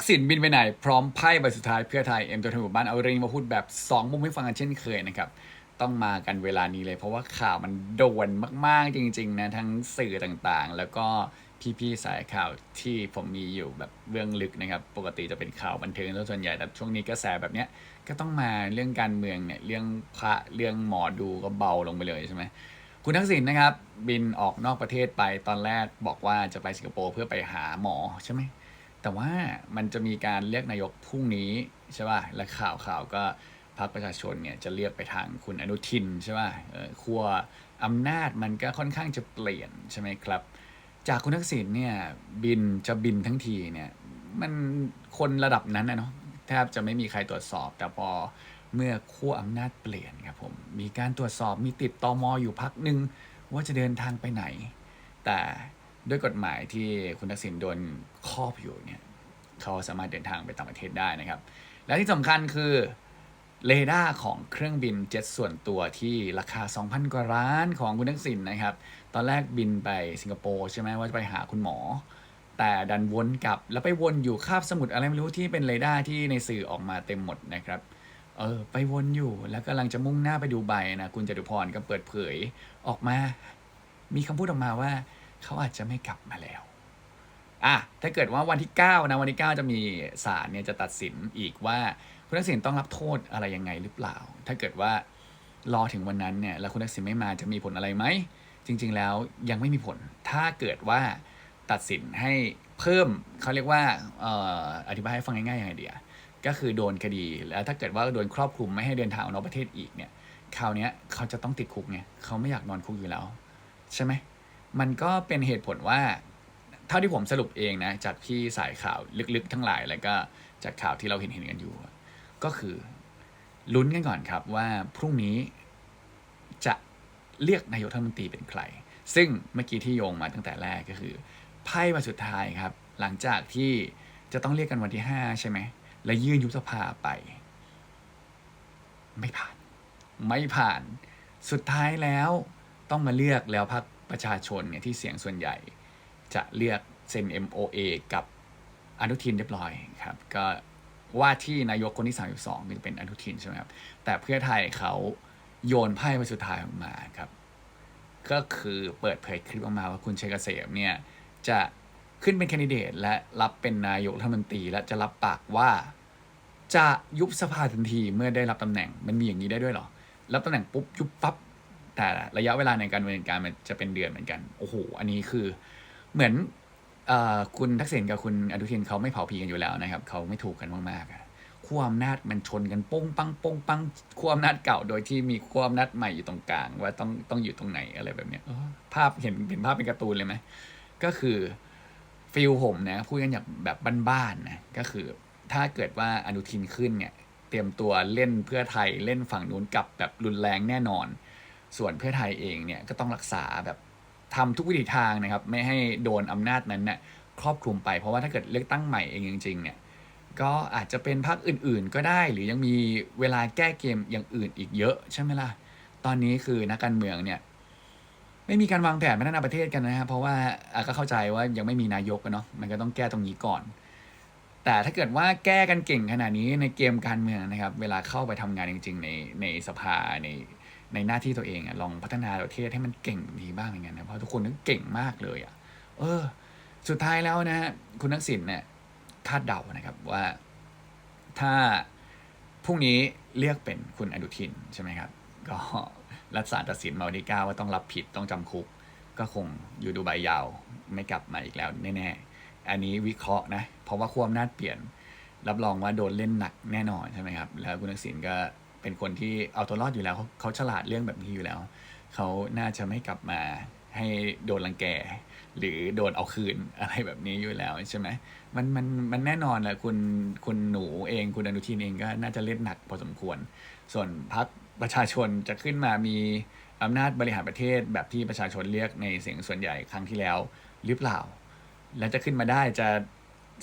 กษิณบินไปไหน พร้อมไพ่ใบสุดท้ายเพื่อไทยเอ็มตัวแทนหมู่บ้านเอาเรื่องมาพูดแบบ 2 มุมให้ฟังกันเช่นเคยนะครับ ต้องมากันเวลานี้เลย เพราะว่าข่าวมันโดนมาก ๆ จริง ๆ นะ ทั้งสื่อต่างๆ แล้วก็พี่ๆสายข่าวที่ผมมีอยู่แบบเรื่องลึกนะครับ ปกติจะเป็นข่าวบันเทิงส่วนใหญ่แต่ช่วงนี้กระแสแบบเนี้ยก็ต้องมาเรื่องการเมืองเนี่ยเรื่องพระเรื่องหมอดูก็เบาลงไปเลยใช่ไหมคุณทักษิณนะครับ บินออกนอกประเทศไปตอนแรกบอกว่าจะไปสิงคโปร์เพื่อไปหาหมอใช่ไหม แต่ว่ามันจะมีการเลือกนายกพรุ่งนี้ใช่ป่ะ และข่าวข่าวก็พรรคประชาชนเนี่ยจะเลือกไปทางคุณอนุทินใช่ป่ะขั้วอำนาจมันก็ค่อนข้างจะเปลี่ยนใช่ไหมครับ จากคุณทักษิณเนี่ยบินจะบินทั้งทีเนี่ยมันคนระดับนั้นนะเนาะแทบจะไม่มีใครตรวจสอบ แต่พอเมื่อขั้วอำนาจเปลี่ยนครับผมมีการตรวจสอบมีติดตอมออยู่พักหนึ่งว่าจะเดินทางไปไหน แต่ ด้วยกฎหมายที่คุณทักษิณโดนครอบอยู่เนี่ยเขาสามารถเดินทางไปต่างประเทศได้นะครับ และที่สำคัญคือเรดาร์ของเครื่องบินเจ็ตส่วนตัวที่ราคา 2,000 กว่าล้านของคุณทักษิณนะครับ ตอนแรกบินไปสิงคโปร์ใช่ไหมว่าจะไปหาคุณหมอ แต่ดันวนกลับแล้วไปวนอยู่คาบสมุทรอะไรไม่รู้ที่เป็นเรดาร์ที่ในสื่อออกมาเต็มหมดนะครับเออไปวนอยู่แล้วกำลังจะมุ่งหน้าไปดูใบนะคุณจตุพรก็เปิดเผยออกมา มีคำพูดออกมาว่า เขาอาจจะไม่กลับมาแล้วอะถ้าเกิดว่าวันที่ 9 นะ วันที่ 9 จะมีศาลเนี่ยจะตัดสินอีกว่าคุณทักษิณต้องรับโทษอะไรยังไงหรือเปล่า ถ้าเกิดว่ารอถึงวันนั้นเนี่ยแล้วคุณทักษิณไม่มาจะมีผลอะไรไหม จริง ๆ แล้วยังไม่มีผล ถ้าเกิดว่าตัดสินให้เพิ่มเขาเรียกว่าอออธิบายให้ฟังง่ายๆยังไงเดียก็คือโดนคดีแล้วถ้าเกิดว่าโดนครอบคลุมไม่ให้เดินทางออกนอกประเทศอีกเนี่ยคราวเนี้ยเขาจะต้องติดคุกไงเขาไม่อยากนอนคุกอยู่แล้ว ใช่ไหม มันก็เป็นเหตุผลว่า เท่าที่ผมสรุปเองนะ จากที่สายข่าวลึกๆ ทั้งหลาย แล้วก็จากข่าวที่เราเห็นเห็นๆกันอยู่ ก็คือลุ้นกันก่อนครับว่าพรุ่งนี้จะเรียกนายกรัฐมนตรีเป็นใคร ซึ่งเมื่อกี้ที่โยงมาตั้งแต่แรกก็คือไพ่มาสุดท้ายครับ หลังจากที่จะต้องเรียกกันวันที่ห้าใช่ไหม และยื่นยุบสภาไป ไม่ผ่าน ไม่ผ่าน สุดท้ายแล้วต้องมาเลือกแล้วพรรค ประชาชนเนี่ยที่เสียงส่วนใหญ่จะเลือกเซ็น MOA กับอนุทินเรียบร้อยครับ ก็ว่าที่นายกคนที่ 32มันจะเป็นอนุทินใช่ไหมครับ แต่เพื่อไทยเขาโยนไพ่มาสุดท้ายออกมาครับ ก็คือเปิดเผยคลิปออกมาว่าคุณชัยเกษมเนี่ยจะขึ้นเป็นแคนดิเดตและรับเป็นนายกรัฐมนตรีและจะรับปากว่าจะยุบสภาทันทีเมื่อได้รับตำแหน่งมันมีอย่างนี้ได้ด้วยหรอ รับตำแหน่งปุ๊บยุบปั๊บ แต่ระยะเวลาในการดำเนินการมันจะเป็นเดือนเหมือนกัน โอ้โห อันนี้คือเหมือนอคุณทักษิณกับคุณอนุทินเขาไม่เผาผีกันอยู่แล้วนะครับเขาไม่ถูกกันมากๆขั้วอำนาจมันชนกันป้งปังป้งปังขั้วอำนาจเก่าโดยที่มีขั้วอำนาจใหม่อยู่ตรงกลาง ว่าต้องต้องอยู่ตรงไหนอะไรแบบเนี้ยภาพเห็นเห็นภาพเป็นการ์ตูนเลยไหมก็คือฟิลผมนะพูดกันอย่างแบบบ้านๆนะก็คือถ้าเกิดว่าอนุทินขึ้นเนี่ยเตรียมตัวเล่นเพื่อไทยเล่นฝั่งนู้นกลับแบบรุนแรงแน่นอน ส่วนเพื่อไทยเองเนี่ยก็ต้องรักษาแบบทำทุกวิถีทางนะครับ ไม่ให้โดนอำนาจนั้นเนี่ยครอบคลุมไปเพราะว่าถ้าเกิดเลือกตั้งใหม่เองจริงๆเนี่ยก็อาจจะเป็นพรรคอื่น ๆ ก็ได้ หรือยังมีเวลาแก้เกมอย่างอื่นอีกเยอะใช่ไหมล่ะตอนนี้คือนักการเมืองเนี่ยไม่มีการวางแผนพัฒนาประเทศกันนะครับเพราะว่าก็เข้าใจว่ายังไม่มีนายกเนาะมันก็ต้องแก้ตรงนี้ก่อน แต่ถ้าเกิดว่าแก้กันเก่งขนาดนี้ในเกมการเมืองนะครับ เวลาเข้าไปทำงานจริง ๆ ในในสภาใน ในหน้าที่ตัวเองอะลองพัฒนาประเทศให้มันเก่งแบบนี้บ้างอย่างเงี้ยนะเพราะทุกคนนั้นเก่งมากเลยอะเออ สุดท้ายแล้วนะฮะคุณทักษิณเนี่ยคาดเดานะครับว่าถ้าพรุ่งนี้เรียกเป็นคุณอนุทินใช่ไหมครับ ก็รัฐศาลตัดสินมาวันที่เก้าว่าต้องรับผิดต้องจำคุก ก็คงอยู่ดูใบยาวไม่กลับมาอีกแล้วแน่ๆอันนี้วิเคราะห์นะเพราะว่าความนาจเปลี่ยน รับรองว่าโดนเล่นหนักแน่นอนใช่ไหมครับ แล้วคุณทักษิณก็ เป็นคนที่เอาตัวรอดอยู่แล้วเขาฉลาดเรื่องแบบนี้อยู่แล้ว เขาน่าจะไม่กลับมาให้โดนรังแก หรือโดนเอาคืนอะไรแบบนี้อยู่แล้วใช่ไหมมันมันมันแน่นอนแหละคุณคุณหนูเองคุณอนุทินเองก็น่าจะเล่นหนักพอสมควร ส่วนพรรคประชาชนจะขึ้นมามีอำนาจบริหารประเทศแบบที่ประชาชนเรียกในเสียงส่วนใหญ่ครั้งที่แล้วหรือเปล่า และจะขึ้นมาได้จะ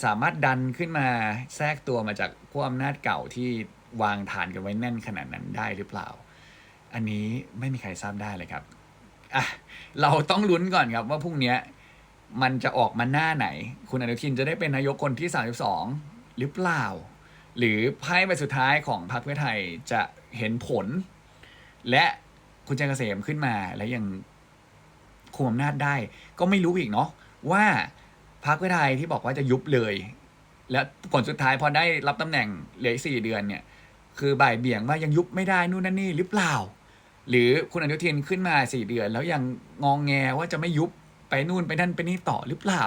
สามารถดันขึ้นมาแทรกตัวมาจากพวกอำนาจเก่าที่ วางฐานกันไว้แน่นขนาดนั้นได้หรือเปล่า อันนี้ไม่มีใครทราบได้เลยครับอะเราต้องลุ้นก่อนครับว่าพรุ่งนี้มันจะออกมาหน้าไหน คุณอนุทินจะได้เป็นนายกคนที่ 32 หรือเปล่า หรือไพ่ใบสุดท้ายของพรรคเพื่อไทยจะเห็นผล และคุณแจงเกษมขึ้นมาแล้วยังคุมอำนาจได้ ก็ไม่รู้อีกเนาะว่าพรรคเพื่อไทยที่บอกว่าจะยุบเลย และผลสุดท้ายพอได้รับตำแหน่งเหลือสี่เดือนเนี่ย คือบ่ายเบี่ยงว่ายังยุบไม่ได้นู่นนั่นนี่หรือเปล่า หรือคุณอนุทินขึ้นมาสี่เดือน แล้วยังงองแงว่าจะไม่ยุบไปนู่นไปนั่นไปนี่ต่อหรือเปล่า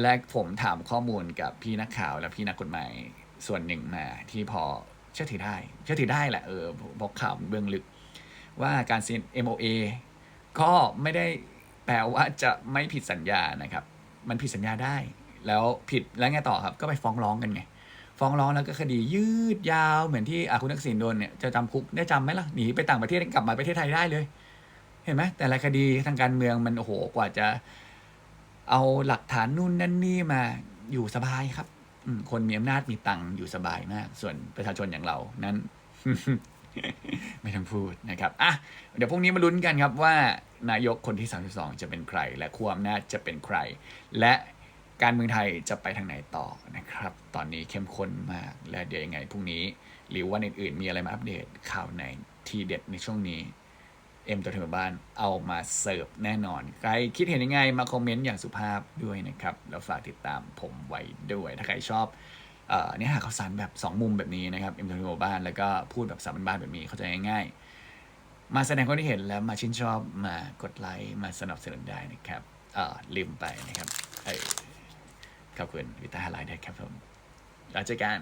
และผมถามข้อมูลกับพี่นักข่าวและพี่นักกฎหมายส่วนหนึ่งมาที่พอเชื่อถือได้ เชื่อถือได้แหละเออบอกข่าวเบื้องลึกว่าการเซ็น MOA ก็ไม่ได้แปลว่าจะไม่ผิดสัญญานะครับ มันผิดสัญญาได้ แล้วผิดแล้วไงต่อครับ ก็ไปฟ้องร้องกันไง ฟ้องร้องแล้วก็คดียืดยาวเหมือนที่อาคุณทักษิณโดนเนี่ยจะจำคุกได้จำไหมล่ะหนีไปต่างประเทศกลับมาประเทศไทยได้เลย เห็นไหมแต่ละคดีทางการเมืองมันโอ้โหกว่าจะ เอาหลักฐานนู่นนั่นนี่มาอยู่สบายครับคนมีอำนาจมีตังค์อยู่สบายมาก ส่วนประชาชนอย่างเรานั้น ไม่ต้องพูดนะครับอะเดี๋ยวพรุ่งนี้มาลุ้นกันครับว่านายกคนที่ 32 จะเป็นใคร และขั้วอำนาจจะเป็นใคร และ การเมืองไทยจะไปทางไหนต่อนะครับ ตอนนี้เข้มข้นมาก และเดี๋ยวยังไงพรุ่งนี้ หรือวันอื่นๆมีอะไรมาอัปเดตข่าวในทีเด็ดในช่วงนี้เอ็มตัวเทมบ้านเอามาเสิร์ฟแน่นอน ใครคิดเห็นยังไงมาคอมเมนต์อย่างสุภาพด้วยนะครับ แล้วฝากติดตามผมไว้ด้วย ถ้าใครชอบเนื้อหาข่าวสารแบบ 2 มุมแบบนี้นะครับเอ็มตัวเทมบ้านแล้วก็พูดแบบสามัญบ้านแบบนี้เข้าใจง่ายๆ มาแสดงความคิดเห็นแล้วมาชื่นชอบมากดไลค์มาสนับสนุนได้นะครับอ่อลืมไปนะครับเออ ขอบคุณวิตาไลน์ด้วยครับผมแล้วเจอกัน